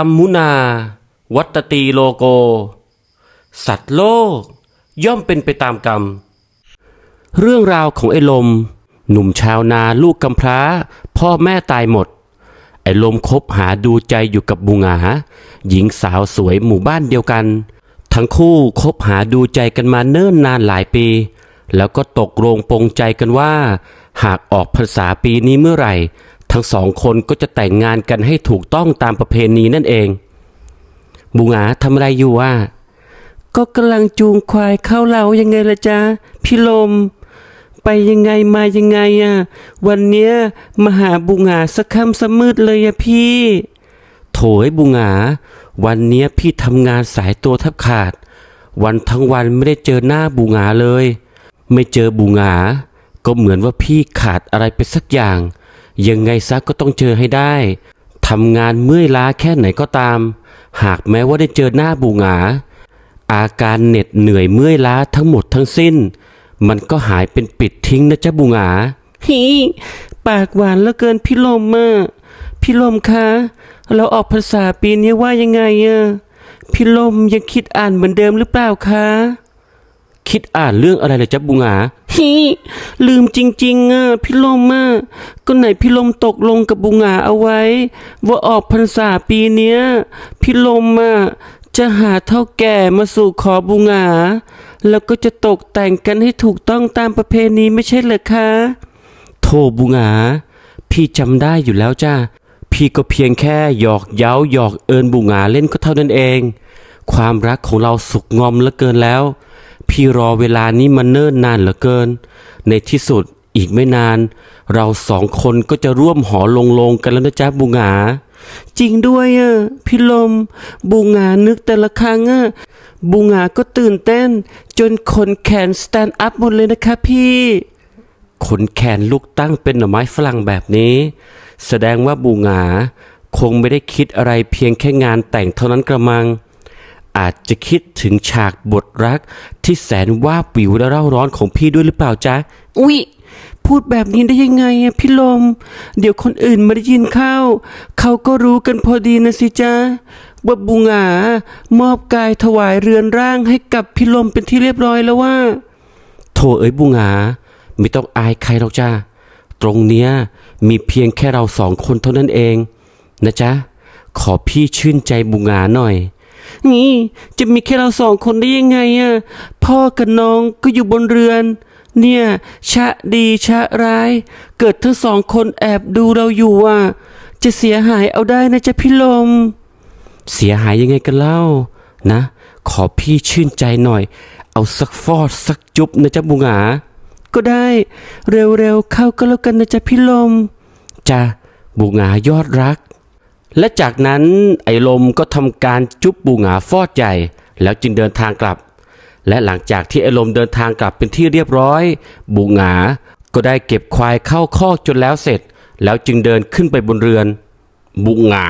รมมุนา วัตตีโลโก สัตว์โลก ย่อมเป็นไปตามกรรม เรื่องราวของไอ้ลม หนุ่มชาวนาลูกกำพร้า พ่อแม่ตายหมด ไอ้ลมคบหาดูใจอยู่กับบุงหาหญิงสาวสวยหมู่บ้านเดียวกัน ทั้งคู่คบหาดูใจกันมาเนิ่นนานหลายปี แล้วก็ตกลงปรงใจกันว่า หากออกพรรษาปีนี้เมื่อไหร่ ทั้งสองคนก็จะแต่งงานกันให้ถูกต้องตามประเพณีนั่นเอง บุงหาทำอะไรอยู่วะก็กำลังจูงควายเข้าเล้ายังไงละจ๊ะพี่ลม ไปยังไงมายังไงอะวันเนี้ยมาหาบุงหาสักค่ำสมืดเลยอะพี่ โถยบุงหาวันเนี้ยพี่ทำงานสายตัวแทบขาด วันทั้งวันไม่ได้เจอหน้าบุงหาเลย ไม่เจอบุงหาก็เหมือนว่าพี่ขาดอะไรไปสักอย่าง ยังไงซะก็ต้องเจอให้ได้ทำงานเมื่อยล้าแค่ไหนก็ตาม หากแม้ว่าได้เจอหน้าบุงหาอาการเหน็ดเหนื่อยเมื่อยล้าทั้งหมดทั้งสิ้น มันก็หายเป็นปิดทิ้งนะจ๊ะบุงหาฮีปากหวานเหลือเกินพี่ลมอะพี่ลมคะเราออกภาษาปีนี้ว่ายังไงอะพี่ลมยังคิดอ่านเหมือนเดิมหรือเปล่าคะ คิดอ่านเรื่องอะไรเลยจ๊ะบุงหาฮีลืมจริงๆอะพี่ลมอะก็ไหนพี่ลมตกลงกับบุงหาเอาไว้ ว่าออกพรรษาปีเนี้ยพี่ลมอะจะหาเท่าแก่มาสู่ขอบุงหาแล้วก็จะตกแต่งกันให้ถูกต้องตามประเพณีไม่ใช่เหรอคะ โทบุงหาพี่จำได้อยู่แล้วจ้าพี่ก็เพียงแค่หยอกเย้าหยอกเอินบุงหาเล่นก็เท่านั้นเอง ความรักของเราสุกงอมเหลือเกินแล้ว พี่รอเวลานี้มาเนิ่นนานเหลือเกิน ในที่สุดอีกไม่นาน เราสองคนก็จะร่วมหอลงลงกันแล้วนะจ๊ะบุงา จริงด้วยอะพี่ลม บุงานึกแต่ละครั้งอะบุงาก็ตื่นเต้น จนขนแขนสแตนด์อัพหมดเลยนะคะพี่ขนแขนลูกตั้งเป็นหน่อไม้ฝรั่งแบบนี้ แสดงว่าบูงา คงไม่ได้คิดอะไรเพียงแค่งานแต่งเท่านั้นกระมัง อาจจะคิดถึงฉากบทรักที่แสนว่าบวิวและเร่าร้อนของพี่ด้วยหรือเปล่าจ๊ะ อุ๊ย พูดแบบนี้ได้ยังไงอะพี่ลม เดี๋ยวคนอื่นมาได้ยินเข้า เขาก็รู้กันพอดีนะสิจ๊ะว่าบุงามอบกายถวายเรือนร่างให้กับพี่ลมเป็นที่เรียบร้อยแล้วว่า โถเอ้ยบุงาไม่ต้องอายใครหรอกจ้าตรงเนี้ยมีเพียงแค่เราสองคนเท่านั้นเอง นะจ๊ะ ขอพี่ชื่นใจบุงาหน่อย นี่จะมีแค่เราสองคนได้ยังไงอะพ่อกับน้องก็อยู่บนเรือน เนี่ย ชะดีชะร้าย เกิดทั้งสองคนแอบดูเราอยู่อะ จะเสียหายเอาได้นะจ๊ะพี่ลม เสียหายยังไงกันเล่า นะ ขอพี่ชื่นใจหน่อย เอาสักฟอดสักจุบนะจ๊ะบุงหาก็ได้ เร็วๆเข้าก็แล้วกันนะจ๊ะพี่ลมจ้ะบุงหายอดรัก และจากนั้นไอ้ลมก็ทำการจุบบุงาฟอดใหญ่ แล้วจึงเดินทางกลับ และหลังจากที่ไอ้ลมเดินทางกลับเป็นที่เรียบร้อยบุงาก็ได้เก็บควายเข้าคอกจนแล้วเสร็จ แล้วจึงเดินขึ้นไปบนเรือนบุงา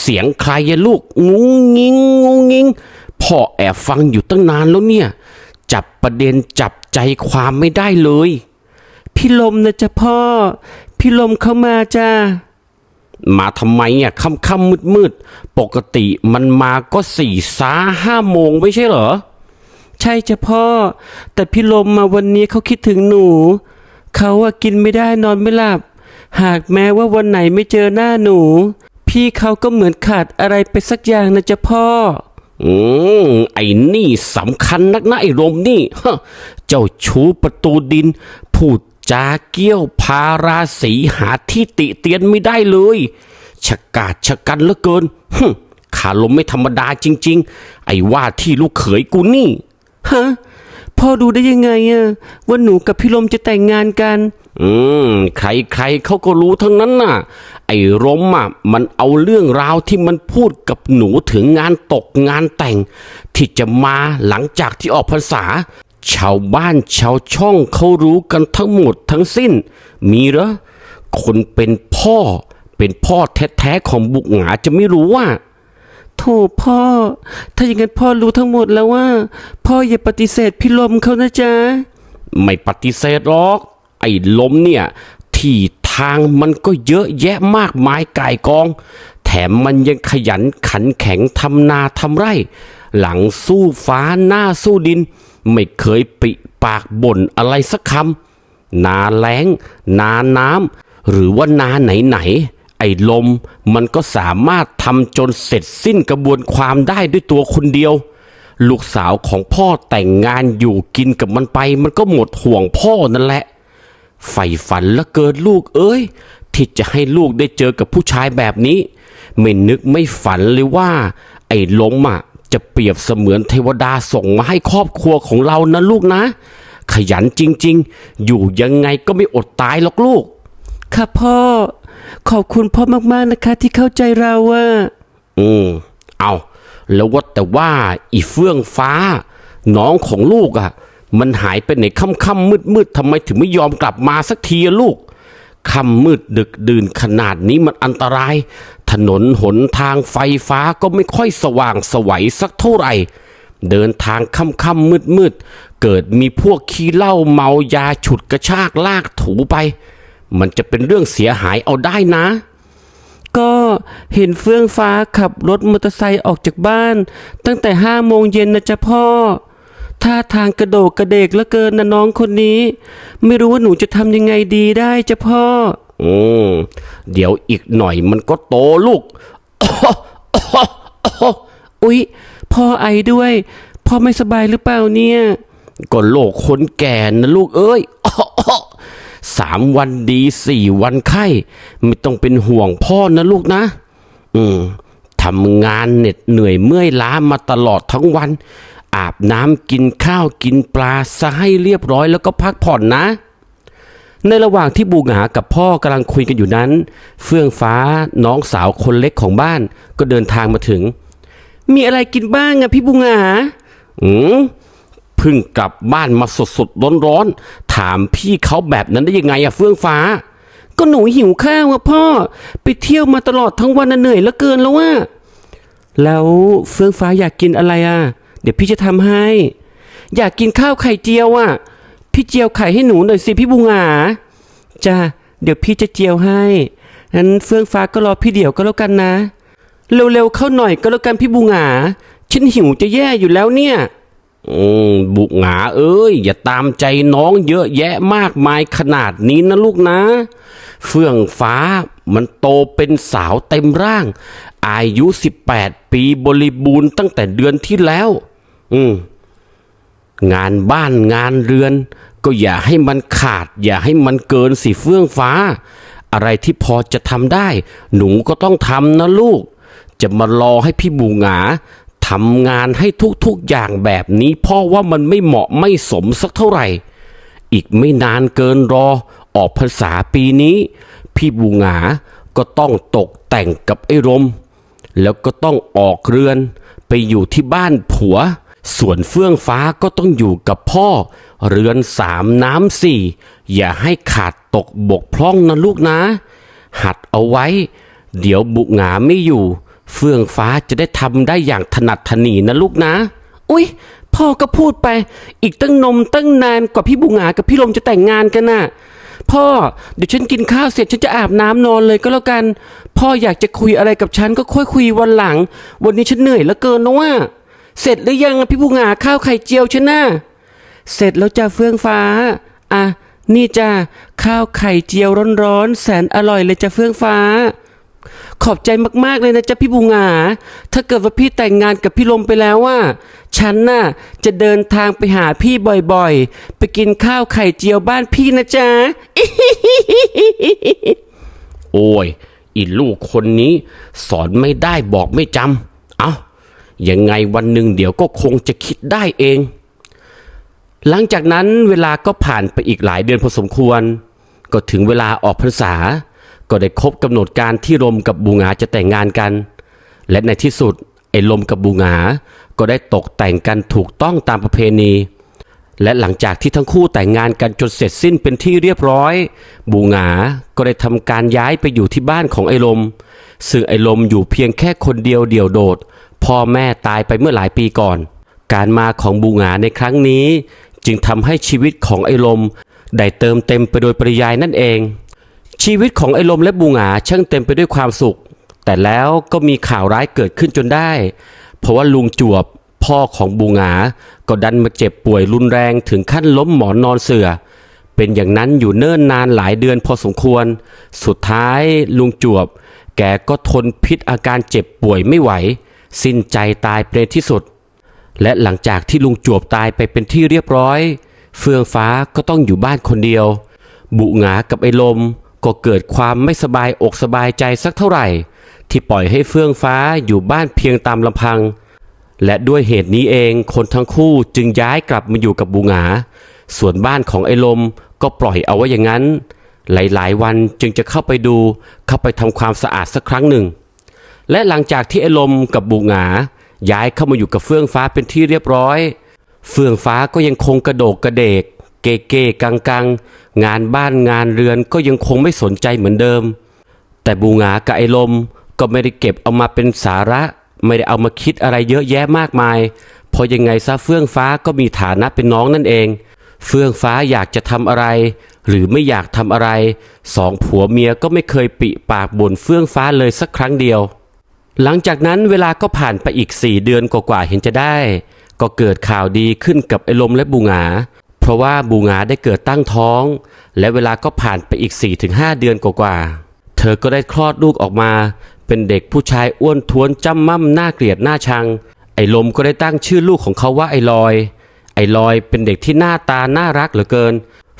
เสียงใครอะลูกงุ้งงิงงุ้งงิงพ่อแอบฟังอยู่ตั้งนานแล้วเนี่ย จับประเด็นจับใจความไม่ได้เลย พี่ลมนะจ๊ะพ่อ พี่ลมเข้ามาจ้า มาทำไมอะค่ำค่ำมืดมืดๆ ปกติมันมาก็สี่สาห้าโมงไม่ใช่เหรอ ใช่จ้ะพ่อ แต่พี่ลมมาวันนี้เขาคิดถึงหนู เขาอะกินไม่ได้นอนไม่หลับ หากแม้ว่าวันไหนไม่เจอหน้าหนู พี่เขาก็เหมือนขาดอะไรไปสักอย่างนะจ๊ะพ่อ อืมไอ้นี่สำคัญนักนะไอ้ลมนี่ฮะเจ้าชูประตูดิน พูด จาเกี้ยวพาราสีหาที่ติเตียนไม่ได้เลยชะกาดชะกันเหลือเกินฮึมขาลมไม่ธรรมดาจริง ๆ ไอ้ว่าที่ลูกเขยกูนี่ ฮะ พ่อดูได้ยังไงอะว่าหนูกับพี่ลมจะแต่งงานกัน อืม ใครใครเขาก็รู้ทั้งนั้นน่ะ ไอ้รมอะมันเอาเรื่องราวที่มันพูดกับหนูถึงงานตกงานแต่ง ที่จะมาหลังจากที่ออกพรรษา ชาวบ้านชาวช่องเขารู้กันทั้งหมดทั้งสิ้น มีเหรอคนเป็นพ่อเป็นพ่อแท้ๆของบุกหงาจะไม่รู้ว่าโถพ่อ ถ้าอย่างนั้นพ่อรู้ทั้งหมดแล้วว่า พ่ออย่าปฏิเสธพี่ลมเขานะจ๊ะ ไม่ปฏิเสธหรอก ไอ้ลมเนี่ย ที่ทางมันก็เยอะแยะมากมายก่ายกอง แถมมันยังขยันขันแข็งทำนาทำไร่ หลังสู้ฟ้าหน้าสู้ดิน ไม่เคยปิปากบ่นอะไรสักคำนาแล้ง นาน้ำหรือว่านาไหนๆไอ้ลมมันก็สามารถทำจนเสร็จสิ้นกระบวนความได้ด้วยตัวคนเดียว ลูกสาวของพ่อแต่งงานอยู่กินกับมันไป มันก็หมดห่วงพ่อนั่นแหละใฝ่ฝันและเกิดลูกเอ้ย ที่จะให้ลูกได้เจอกับผู้ชายแบบนี้ ไม่นึกไม่ฝันเลยว่า ไอ้ลมอะ จะเปรียบเสมือนเทวดาส่งมาให้ครอบครัวของเรานะลูกนะ ขยันจริงๆ อยู่ยังไงก็ไม่อดตายหรอกลูก ค่ะพ่อ ขอบคุณพ่อมากๆนะคะ ที่เข้าใจเราอะอืม เอาแล้วว่าแต่ว่าอีเฟื่องฟ้า น้องของลูกอะ่ะ มันหายไปไหนค่ำค่ำมืดมืดๆทำไมถึงไม่ยอมกลับมาสักทีอะลูก ค่ำมืดดึกดื่นขนาดนี้มันอันตราย ถนนหนทางไฟฟ้าก็ไม่ค่อยสว่างสวัยสักเท่าไหร่ เดินทางค่ำค่ำมืดมืดๆ เกิดมีพวกขี้เหล้าเมายาฉุดกระชากลากถูไป มันจะเป็นเรื่องเสียหายเอาได้นะ ก็เห็นเฟื่องฟ้าขับรถมอเตอร์ไซค์ออกจากบ้าน ตั้งแต่ห้าโมงเย็นนะจ๊ะพ่อ ท่าทางกระโดกกระเดกเหลือเกินนะน้องคนนี้ ไม่รู้ว่าหนูจะทำยังไงดีได้จ้ะพ่อ อืมเดี๋ยวอีกหน่อยมันก็โตลูกอุ๊ย พ่อไอด้วย พ่อไม่สบายหรือเปล่าเนี่ยก็โลกคนแก่นะลูกเอ้ยสามวันดีสี่วันไข้ไม่ต้องเป็นห่วงพ่อนะลูกนะ อืมทำงานเหน็ดเหนื่อยเมื่อยล้ามาตลอดทั้งวัน อาบน้ำกินข้าวกินปลาซะให้เรียบร้อยแล้วก็พักผ่อนนะ ในระหว่างที่บูหงากับพ่อกำลังคุยกันอยู่นั้น เฟื่องฟ้าน้องสาวคนเล็กของบ้านก็เดินทางมาถึง มีอะไรกินบ้างอะพี่บุงาอืมเพิ่งกลับบ้านมาสดสดร้อนร้อนๆถามพี่เขาแบบนั้นได้ยังไงอะเฟื่องฟ้า ก็หนูหิวข้าวอะพ่อ ไปเที่ยวมาตลอดทั้งวันน่ะเหนื่อยเหลือเกินแล้วว่าแล้วเฟื่องฟ้าอยากกินอะไรอะ ดี๋ยวพี่จะทำให้ อยากกินข้าวไข่เจียวอะพี่เจียวไข่ให้หนูหน่อยสิพี่บุงาจ้าเดี๋ยวพี่จะเจียวให้งั้นเฟื่องฟ้าก็รอพี่เดี๋ยวก็แล้วกันนะ เร็วๆเข้าหน่อยก็แล้วกันพี่บุงาฉันหิวจะแย่อยู่แล้วเนี่ยอืมบุกหงาเอ้ย อย่าตามใจน้องเยอะแยะมากมายขนาดนี้นะลูกนะ เฟื่องฟ้ามันโตเป็นสาวเต็มร่าง อายุ 18 ปีบริบูรณ์ตั้งแต่เดือนที่แล้ว อืมงานบ้านงานเรือน ก็อย่าให้มันขาด อย่าให้มันเกินสิเฟื่องฟ้า อะไรที่พอจะทำได้ หนูก็ต้องทำนะลูก จะมารอให้พี่บูหงาทำงานให้ทุกๆอย่างแบบนี้พ่อว่ามันไม่เหมาะไม่สมสักเท่าไหร่ อีกไม่นานเกินรอ ออกพรรษาปีนี้ พี่บูหงาก็ต้องตกแต่งกับไอ้รม แล้วก็ต้องออกเรือน ไปอยู่ที่บ้านผัว ส่วนเฟื่องฟ้าก็ต้องอยู่กับพ่อ เรือนสามน้ำสี่ อย่าให้ขาดตกบกพร่องนะลูกนะ หัดเอาไว้ เดี๋ยวบุกหงาไม่อยู่ เฟื่องฟ้าจะได้ทำได้อย่างถนัดถนีนะลูกนะ อุ๊ย พ่อก็พูดไป อีกตั้งนมตั้งนานกว่าพี่บุงหากับพี่ลมจะแต่งงานกันน่ะ พ่อเดี๋ยวฉันกินข้าวเสร็จฉันจะอาบน้ำนอนเลยก็แล้วกัน พ่ออยากจะคุยอะไรกับฉันก็ค่อยคุยวันหลัง วันนี้ฉันเหนื่อยเหลือเกินนะว่า เสร็จหรือยังพี่บุงาข้าวไข่เจียวฉันะ เสร็จแล้วจ้าเฟื่องฟ้า อะ นี่จ้าข้าวไข่เจียวร้อนๆ แสนอร่อยเลยจ้าเฟื่องฟ้า ขอบใจมากๆเลยนะจ๊ะพี่บูงาถ้าเกิดว่าพี่แต่งงานกับพี่ลมไปแล้วว่า ฉันน่ะจะเดินทางไปหาพี่บ่อยๆ ไปกินข้าวไข่เจียวบ้านพี่นะจ๊ะ โอ้ย อีลูกคนนี้ สอนไม่ได้บอกไม่จำ เอา ยังไงวันหนึ่งเดี๋ยวก็คงจะคิดได้เอง หลังจากนั้นเวลาก็ผ่านไปอีกหลายเดือนพอสมควร ก็ถึงเวลาออกพรรษา ก็ได้ครบกำหนดการที่ลมกับบูงาจะแต่งงานกัน และในที่สุดไอ้ลมกับบูงา ก็ได้ตกแต่งกันถูกต้องตามประเพณีและหลังจากที่ทั้งคู่แต่งงานกันจนเสร็จสิ้นเป็นที่เรียบร้อย บูงา ก็ได้ทำการย้ายไปอยู่ที่บ้านของไอ้ลม ซึ่งไอ้ลมอยู่เพียงแค่คนเดียวเดี่ยวโดด พ่อแม่ตายไปเมื่อหลายปีก่อน การมาของบูหงาในครั้งนี้ จึงทำให้ชีวิตของไอลม ได้เติมเต็มไปโดยปริยายนั่นเอง ชีวิตของไอลมและบูหงาช่างเต็มไปด้วยความสุข แต่แล้วก็มีข่าวร้ายเกิดขึ้นจนได้ เพราะว่าลุงจวบพ่อของบูหงา ก็ดันมาเจ็บป่วยรุนแรงถึงขั้นล้มหมอนนอนเสื่อ เป็นอย่างนั้นอยู่เนิ่นนานหลายเดือนพอสมควร สุดท้ายลุงจวบ แกก็ทนพิษอาการเจ็บป่วยไม่ไหว สิ้นใจตายเป็นที่สุด และหลังจากที่ลุงจวบตายไปเป็นที่เรียบร้อย เฟืองฟ้าก็ต้องอยู่บ้านคนเดียว บุหงากับไอ้ลมก็เกิดความไม่สบายอกสบายใจสักเท่าไหร่ ที่ปล่อยให้เฟื่องฟ้าอยู่บ้านเพียงตามลำพัง และด้วยเหตุนี้เองคนทั้งคู่จึงย้ายกลับมาอยู่กับบุหงา ส่วนบ้านของไอ้ลมก็ปล่อยเอาไว้อย่างนั้น หลายๆ วันจึงจะเข้าไปดูเข้าไปทำความสะอาดสักครั้งหนึ่ง และหลังจากที่ไอ้ลมกับบุหงา ย้ายเข้ามาอยู่กับเฟื่องฟ้าเป็นที่เรียบร้อย เฟื่องฟ้าก็ยังคงกระโดกกระเดก เกเกกังกังงานบ้านงานเรือนก็ยังคงไม่สนใจเหมือนเดิม แต่บูหงากับไอ้ลมก็ไม่ได้เก็บเอามาเป็นสาระ ไม่ได้เอามาคิดอะไรเยอะแยะมากมายเพราะยังไงซะเฟื่องฟ้าก็มีฐานะเป็นน้องนั่นเอง เฟื่องฟ้าอยากจะทำอะไร หรือไม่อยากทำอะไร สองผัวเมียก็ไม่เคยปิปากบ่นเฟื่องฟ้าเลยสักครั้งเดียว หลังจากนั้นเวลาก็ผ่านไปอีกสี่เดือนกว่าๆเห็นจะได้ ก็เกิดข่าวดีขึ้นกับไอ้ลมและบูงา เพราะว่าบูงาได้เกิดตั้งท้อง และเวลาก็ผ่านไปอีก 4-5 เดือนกว่าๆเธอก็ได้คลอดลูกออกมา เป็นเด็กผู้ชายอ้วนท้วนจ้ำม่ำหน้าเกลียดหน้าชัง ไอ้ลมก็ได้ตั้งชื่อลูกของเขาว่าไอ้ลอย ไอ้ลอยเป็นเด็กที่หน้าตาน่ารักเหลือเกิน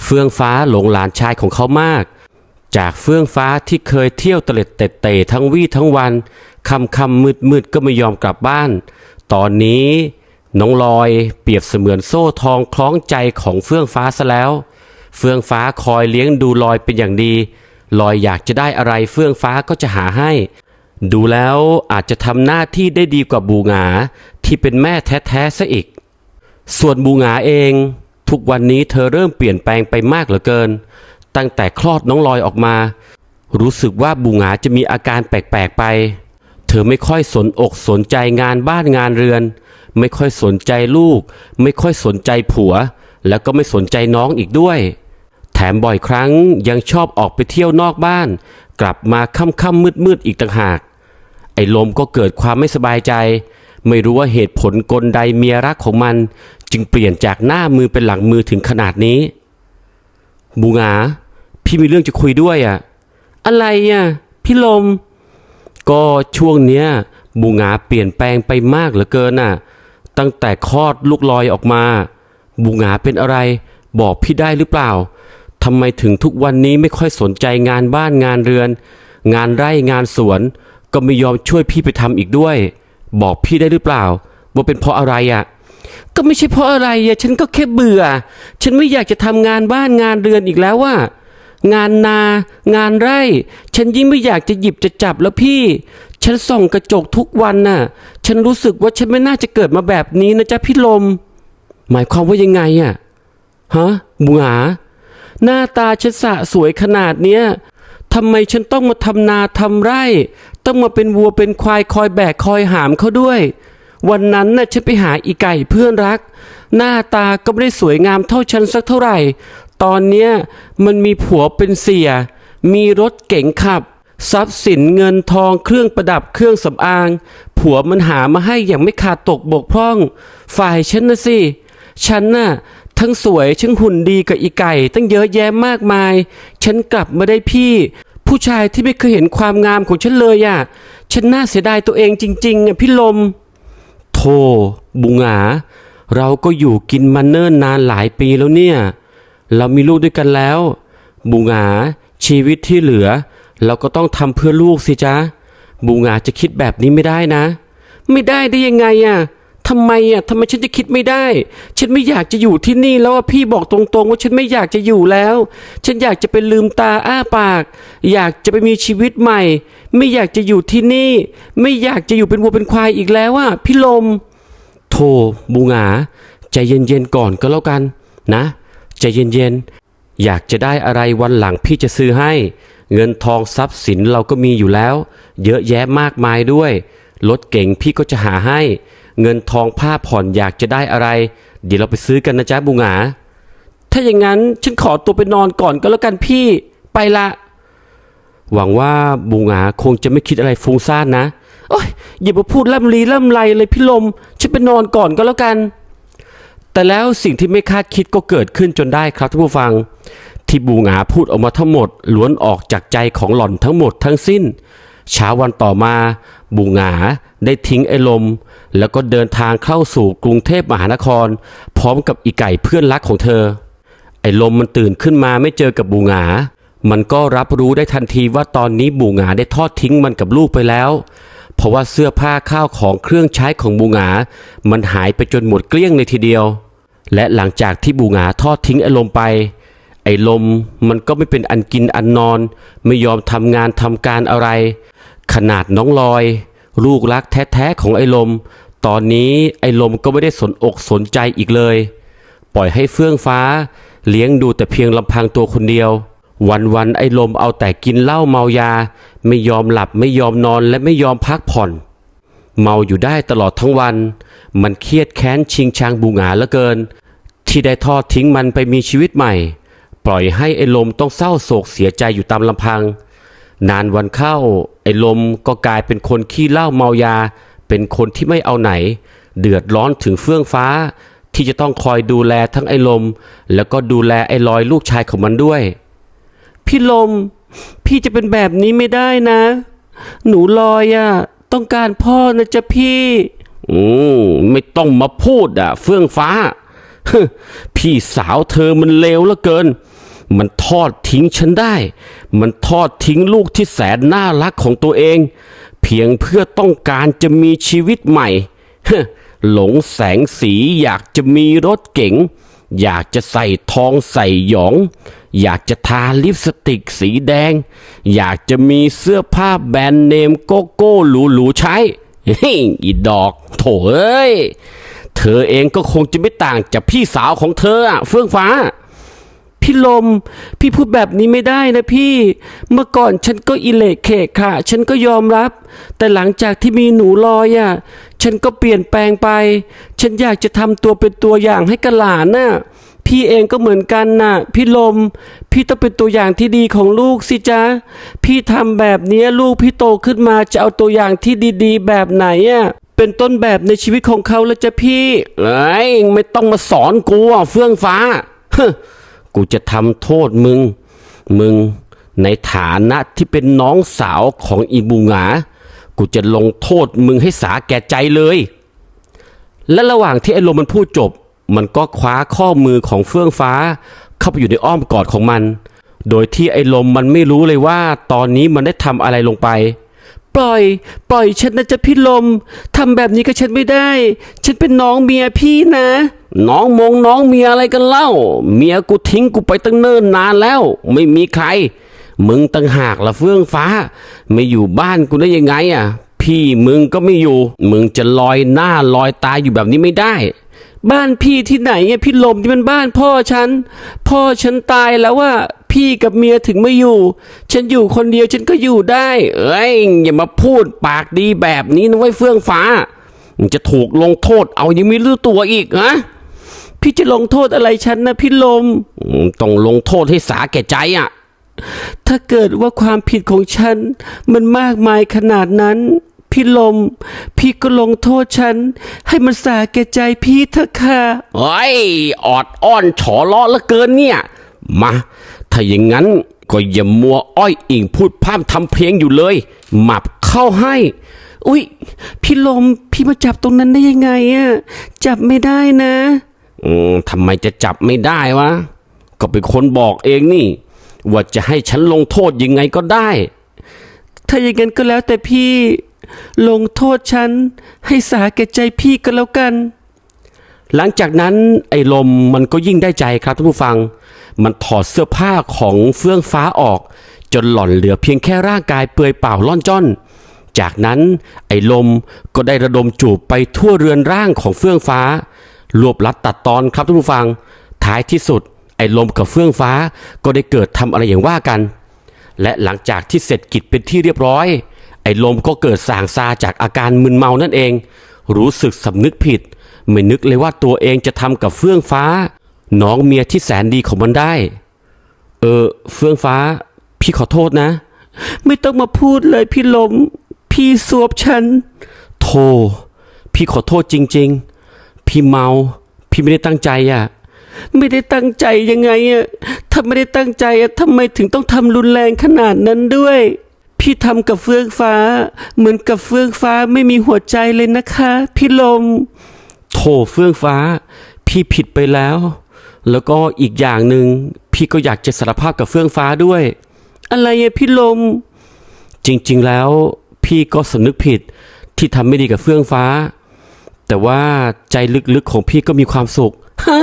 เฟื่องฟ้าหลงหลานชายของเขามาก จากเฟื่องฟ้าที่เคยเที่ยวเตล็ดเตะเตะทั้งวี่ทั้งวัน คำคำมืดมืดก็ไม่ยอมกลับบ้าน ตอนนี้น้องลอยเปรียบเสมือนโซ่ทองคล้องใจของเฟื่องฟ้าซะแล้ว เฟื่องฟ้าคอยเลี้ยงดูลอยเป็นอย่างดี ลอยอยากจะได้อะไรเฟื่องฟ้าก็จะหาให้ ดูแล้วอาจจะทำหน้าที่ได้ดีกว่าบูงาที่เป็นแม่แท้ๆซะอีก ส่วนบูงาเอง ทุกวันนี้เธอเริ่มเปลี่ยนแปลงไปมากเหลือเกิน ตั้งแต่คลอดน้องลอยออกมา รู้สึกว่าบูงาจะมีอาการแปลกๆไป เธอไม่ค่อยสนอกสนใจงานบ้านงานเรือน ไม่ค่อยสนใจลูก ไม่ค่อยสนใจผัว แล้วก็ไม่สนใจน้องอีกด้วย แถมบ่อยครั้งยังชอบออกไปเที่ยวนอกบ้าน กลับมาค่ำๆมืดๆอีกต่างหาก ไอ้ลมก็เกิดความไม่สบายใจ ไม่รู้ว่าเหตุผลกลใดเมียรักของมัน จึงเปลี่ยนจากหน้ามือเป็นหลังมือถึงขนาดนี้ บูงา พี่มีเรื่องจะคุยด้วยอะ อะไรอะ พี่ลม ก็ช่วงเนี้ยบูงาเปลี่ยนแปลงไปมากเหลือเกินน่ะ ตั้งแต่คลอดลูกลอยออกมา บูงาเป็นอะไรบอกพี่ได้หรือเปล่าทำไมถึงทุกวันนี้ไม่ค่อยสนใจงานบ้านงานเรือน งานไร่งานสวน ก็ไม่ยอมช่วยพี่ไปทำอีกด้วย บอกพี่ได้หรือเปล่า ว่าเป็นเพราะอะไรอะก็ไม่ใช่เพราะอะไรอะฉันก็แค่เบื่อ ฉันไม่อยากจะทำงานบ้านงานเรือนอีกแล้วว่า งานนา งานไร่ ฉันยิ่งไม่อยากจะหยิบจะจับแล้วพี่ ฉันส่องกระจกทุกวันน่ะ ฉันรู้สึกว่าฉันไม่น่าจะเกิดมาแบบนี้นะจ๊ะพี่ลม หมายความว่ายังไงอะฮะบุหงาหน้าตาฉันสะสวยขนาดเนี้ยทำไมฉันต้องมาทำนาทำไร่ ต้องมาเป็นวัวเป็นควายคอยแบกคอยหามเขาด้วย วันนั้นน่ะฉันไปหาอีไก่เพื่อนรัก หน้าตาก็ไม่ได้สวยงามเท่าฉันสักเท่าไหร่ ตอนเนี้ยมันมีผัวเป็นเสีย มีรถเก๋งขับ ทรัพย์สินเงินทองเครื่องประดับเครื่องสำอาง ผัวมันหามาให้อย่างไม่ขาดตกบกพร่อง ฝ่ายฉันนะสิ ฉันน่ะทั้งสวยทั้งหุ่นดีกับอีไก่ ตั้งเยอะแยะมากมาย ฉันกลับมาได้พี่ ผู้ชายที่ไม่เคยเห็นความงามของฉันเลยอะ ฉันน่าเสียดายตัวเองจริงๆอะพี่ลม โธบุงาเราก็อยู่กินมาเนิ่นนานหลายปีแล้วเนี่ย เรามีลูกด้วยกันแล้วบุงาชีวิตที่เหลือ เราก็ต้องทำเพื่อลูกสิจ๊ะบุงาจะคิดแบบนี้ไม่ได้นะ ไม่ได้ได้ยังไงอะทำไมอะทำไมฉันจะคิดไม่ได้ ฉันไม่อยากจะอยู่ที่นี่แล้วพี่บอกตรงๆ ว่าฉันไม่อยากจะอยู่แล้ว ฉันอยากจะไปลืมตาอ้าปาก อยากจะไปมีชีวิตใหม่ ไม่อยากจะอยู่ที่นี่ ไม่อยากจะอยู่เป็นวัวเป็นควายอีกแล้วอะพี่ลมโธ่บูงาใจเย็นๆก่อนก็แล้วกันนะ ใจเย็นๆ อยากจะได้อะไรวันหลังพี่จะซื้อให้ เงินทองทรัพย์สินเราก็มีอยู่แล้ว เยอะแยะมากมายด้วย รถเก่งพี่ก็จะหาให้ เงินทองผ้าผ่อนอยากจะได้อะไร เดี๋ยวเราไปซื้อกันนะจ๊ะบูหงาถ้าอย่างนั้นฉันขอตัวไปนอนก่อนก็แล้วกันพี่ไปละ หวังว่าบูหงาคงจะไม่คิดอะไรฟุ้งซ่านนะโอ้ยอย่ามาพูดล่ำลีล่ำไรเลยพี่ลม ฉันไปนอนก่อนก็แล้วกัน แต่แล้วสิ่งที่ไม่คาดคิดก็เกิดขึ้นจนได้ครับท่านผู้ฟัง ที่บูหงาพูดออกมาทั้งหมดล้วนออกจากใจของหล่อนทั้งหมดทั้งสิ้นเช้าวันต่อมา บูหงาได้ทิ้งไอ้ลม แล้วก็เดินทางเข้าสู่กรุงเทพมหานคร พร้อมกับอีไก่เพื่อนรักของเธอ ไอ้ลมมันตื่นขึ้นมาไม่เจอกับบูหงา มันก็รับรู้ได้ทันทีว่าตอนนี้บูหงาได้ทอดทิ้งมันกับลูกไปแล้ว เพราะว่าเสื้อผ้าข้าวของเครื่องใช้ของบูหงา มันหายไปจนหมดเกลี้ยงเลยทีเดียว และหลังจากที่บูหงาทอดทิ้งไอ้ลมไป ไอ้ลมมันก็ไม่เป็นอันกินอันนอน ไม่ยอมทำงานทำการอะไร ขนาดน้องลอย ลูกรักแท้ๆของไอ้ลม ตอนนี้ไอ้ลมก็ไม่ได้สนอกสนใจอีกเลย ปล่อยให้เฟื่องฟ้า เลี้ยงดูแต่เพียงลำพังตัวคนเดียว วันๆไอ้ลมเอาแต่กินเหล้าเมายา ไม่ยอมหลับไม่ยอมนอนและไม่ยอมพักผ่อน เมาอยู่ได้ตลอดทั้งวัน มันเครียดแค้นชิงชังบูงาเหลือเกิน ที่ได้ทอดทิ้งมันไปมีชีวิตใหม่ ปล่อยให้ไอ้ลมต้องเศร้าโศกเสียใจอยู่ตามลำพัง นานวันเข้า ไอ้ลมก็กลายเป็นคนขี้เหล้าเมายา เป็นคนที่ไม่เอาไหน เดือดร้อนถึงเฟื่องฟ้า ที่จะต้องคอยดูแลทั้งไอ้ลม แล้วก็ดูแลไอ้ลอยลูกชายของมันด้วย พี่ลม พี่จะเป็นแบบนี้ไม่ได้นะ หนูลอยอะ ต้องการพ่อนะจ๊ะพี่ อืมไม่ต้องมาพูดอะ เฟื่องฟ้า พี่สาวเธอมันเลวเหลือเกิน มันทอดทิ้งฉันได้ มันทอดทิ้งลูกที่แสนน่ารักของตัวเอง เพียงเพื่อต้องการจะมีชีวิตใหม่หลงแสงสีอยากจะมีรถเก๋ง อยากจะใส่ทองใส่หยอง อยากจะทาลิปสติกสีแดง อยากจะมีเสื้อผ้าแบรนด์เนมโกโก้หรูๆใช้เฮ้ยอีดอก โถเอ้ย เธอเองก็คงจะไม่ต่างจากพี่สาวของเธอเฟื่องฟ้า พี่ลม พี่พูดแบบนี้ไม่ได้นะพี่ เมื่อก่อนฉันก็อิเละเขะค่ะ ฉันก็ยอมรับ แต่หลังจากที่มีหนูลอยอะ ฉันก็เปลี่ยนแปลงไป ฉันอยากจะทำตัวเป็นตัวอย่างให้กับหลานน่ะ พี่เองก็เหมือนกันน่ะ พี่ลม พี่ต้องเป็นตัวอย่างที่ดีของลูกสิจ๊ะ พี่ทำแบบนี้ลูกพี่โตขึ้นมาจะเอาตัวอย่างที่ดีๆ แบบไหนอะเป็นต้นแบบในชีวิตของเขาแล้วจ้ะพี่เอ้ยไม่ต้องมาสอนกูอะเฟื่องฟ้า กูจะทำโทษมึง มึงในฐานะที่เป็นน้องสาวของอีบูงา กูจะลงโทษมึงให้สาแก่ใจเลย และระหว่างที่ไอ้ลมมันพูดจบ มันก็คว้าข้อมือของเฟื่องฟ้า เข้าไปอยู่ในอ้อมกอดของมัน โดยที่ไอ้ลมมันไม่รู้เลยว่าตอนนี้มันได้ทำอะไรลงไป ปล่อย ปล่อยฉันนะจ๊ะพี่ลมทำแบบนี้กับฉันไม่ได้ ฉันเป็นน้องเมียพี่นะ น้องมงน้องเมียอะไรกันเล่า เมียกูทิ้งกูไปตั้งเนิ่นนานแล้ว ไม่มีใคร มึงตั้งหากละเฟื่องฟ้า ไม่อยู่บ้านกูได้ยังไงอะ พี่มึงก็ไม่อยู่ มึงจะลอยหน้าลอยตาอยู่แบบนี้ไม่ได้ บ้านพี่ที่ไหนอะพี่ลมที่เป็นบ้านพ่อฉัน พ่อฉันตายแล้วว่าพี่กับเมียถึงไม่อยู่ ฉันอยู่คนเดียวฉันก็อยู่ได้ เอ้ยอย่ามาพูดปากดีแบบนี้นะไว้ยเฟื่องฟ้ามึงจะถูกลงโทษเอายังไม่รู้ตัวอีกฮะ พี่จะลงโทษอะไรฉันนะพี่ลม ต้องลงโทษให้สาแก่ใจอะ ถ้าเกิดว่าความผิดของฉัน มันมากมายขนาดนั้น พี่ลม พี่ก็ลงโทษฉัน ให้มันสาแก่ใจพี่เถอะค่ะเฮ้ยออดอ้อนฉอล้อเหลือเกินเนี่ย มา ถ้าอย่างนั้นก็อย่ามัวอ้อยอิงพูดพร่ำทำเพลงอยู่เลย หมับเข้าให้ อุ๊ย พี่ลม พี่มาจับตรงนั้นได้ยังไงอะจับไม่ได้นะ อืมทำไมจะจับไม่ได้วะ ก็เป็นคนบอกเองนี่ ว่าจะให้ฉันลงโทษยังไงก็ได้ ถ้าอย่างนั้นก็แล้วแต่พี่ ลงโทษฉัน ให้สาแก่ใจพี่ก็แล้วกัน หลังจากนั้นไอ้ลมมันก็ยิ่งได้ใจครับท่านผู้ฟัง มันถอดเสื้อผ้าของเฟื่องฟ้าออก จนหล่อนเหลือเพียงแค่ร่างกายเปลือยเปล่าล่อนจ้อนจากนั้นไอ้ลมก็ได้ระดมจูบไปทั่วเรือนร่างของเฟื่องฟ้า รวบลัดตัดตอนครับท่านผู้ฟัง ท้ายที่สุด ไอ้ลมกับเฟื่องฟ้าก็ได้เกิดทำอะไรอย่างว่ากัน และหลังจากที่เสร็จกิจเป็นที่เรียบร้อย ไอ้ลมก็เกิดส่างซาจากอาการมึนเมานั่นเอง รู้สึกสำนึกผิด ไม่นึกเลยว่าตัวเองจะทำกับเฟื่องฟ้า น้องเมียที่แสนดีของมันได้ เออเฟื่องฟ้า พี่ขอโทษนะ ไม่ต้องมาพูดเลยพี่ลม พี่สวบฉันโทพี่ขอโทษจริง ๆ พี่เมา พี่ไม่ได้ตั้งใจอะไม่ได้ตั้งใจยังไงอะถ้าไม่ได้ตั้งใจอะทำไมถึงต้องทำรุนแรงขนาดนั้นด้วย พี่ทำกับเฟื่องฟ้า เหมือนกับเฟื่องฟ้าไม่มีหัวใจเลยนะคะ พี่ลม โถเฟื่องฟ้า พี่ผิดไปแล้ว แล้วก็อีกอย่างหนึ่งพี่ก็อยากจะสารภาพกับเฟื่องฟ้าด้วย อะไรอะพี่ลม จริงๆแล้ว พี่ก็สำนึกผิดที่ทำไม่ดีกับเฟื่องฟ้า แต่ว่าใจลึกๆของพี่ก็มีความสุข ฮะ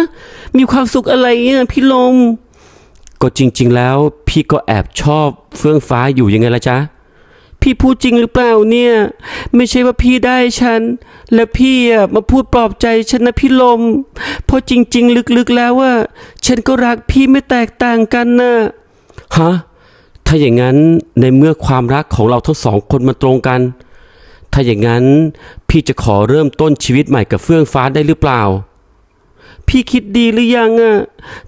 มีความสุขอะไรอะพี่ลม ก็จริง ๆ แล้วพี่ก็แอบชอบเฟื่องฟ้าอยู่ยังไงล่ะจ๊ะ พี่พูดจริงหรือเปล่าเนี่ย ไม่ใช่ว่าพี่ได้ฉัน และพี่อะมาพูดปลอบใจฉันนะพี่ลม เพราะจริง ๆ ลึกๆแล้วว่า ฉันก็รักพี่ไม่แตกต่างกันนะฮะ ถ้าอย่างนั้นในเมื่อความรักของเราทั้งสองคนมันตรงกัน ถ้าอย่างนั้นพี่จะขอเริ่มต้นชีวิตใหม่กับเฟื่องฟ้าได้หรือเปล่า พี่คิดดีหรือยังอะ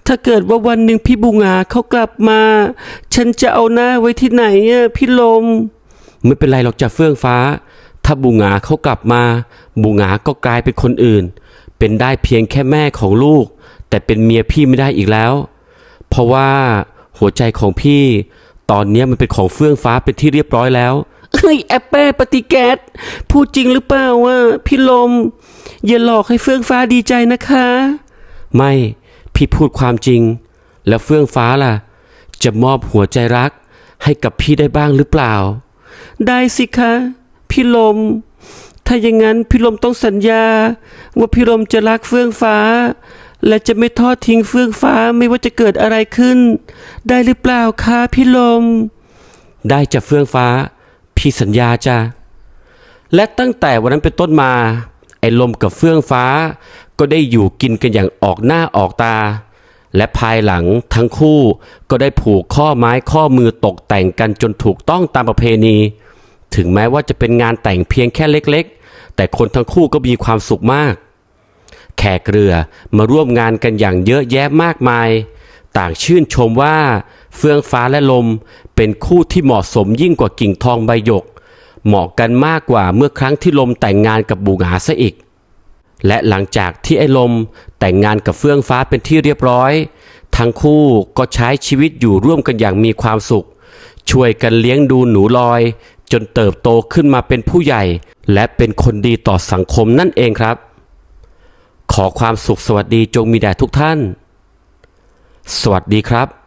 ถ้าเกิดว่าวันหนึ่งพี่บุงาเขากลับมา ฉันจะเอาหน้าไว้ที่ไหนอะพี่ลม ไม่เป็นไรหรอกจ้ะเฟื่องฟ้า ถ้าบูงาเขากลับมาบูงาก็กลายเป็นคนอื่น เป็นได้เพียงแค่แม่ของลูก แต่เป็นเมียพี่ไม่ได้อีกแล้ว เพราะว่าหัวใจของพี่ ตอนนี้มันเป็นของเฟื่องฟ้าเป็นที่เรียบร้อยแล้ว เฮ้ยแอปเปิลปฏิแกสพูดจริงหรือเปล่าวะพี่ลม อย่าหลอกให้เฟื่องฟ้าดีใจนะคะ ไม่พี่พูดความจริง แล้วเฟื่องฟ้าล่ะ จะมอบหัวใจรักให้กับพี่ได้บ้างหรือเปล่า ได้สิคะ พี่ลม ถ้าอย่างนั้นพี่ลมต้องสัญญา ว่าพี่ลมจะรักเฟื่องฟ้า และจะไม่ทอดทิ้งเฟื่องฟ้าไม่ว่าจะเกิดอะไรขึ้น ได้หรือเปล่าคะพี่ลม ได้จะเฟื่องฟ้า พี่สัญญาจ้ะและตั้งแต่วันนั้นเป็นต้นมา ไอ้ลมกับเฟื่องฟ้า ก็ได้อยู่กินกันอย่างออกหน้าออกตา และภายหลังทั้งคู่ก็ได้ผูกข้อไม้ข้อมือตกแต่งกันจนถูกต้องตามประเพณี ถึงแม้ว่าจะเป็นงานแต่งเพียงแค่เล็กๆ แต่คนทั้งคู่ก็มีความสุขมาก แขกเรือมาร่วมงานกันอย่างเยอะแยะมากมาย ต่างชื่นชมว่าเฟื่องฟ้าและลม เป็นคู่ที่เหมาะสมยิ่งกว่ากิ่งทองใบหยก เหมาะกันมากกว่าเมื่อครั้งที่ลมแต่งงานกับบูหงาซะอีก และหลังจากที่ไอ้ลมแต่งงานกับเฟื่องฟ้าเป็นที่เรียบร้อย ทั้งคู่ก็ใช้ชีวิตอยู่ร่วมกันอย่างมีความสุข ช่วยกันเลี้ยงดูหนูลอย จนเติบโตขึ้นมาเป็นผู้ใหญ่ และเป็นคนดีต่อสังคมนั่นเองครับ ขอความสุขสวัสดีจงมีแด่ทุกท่าน สวัสดีครับ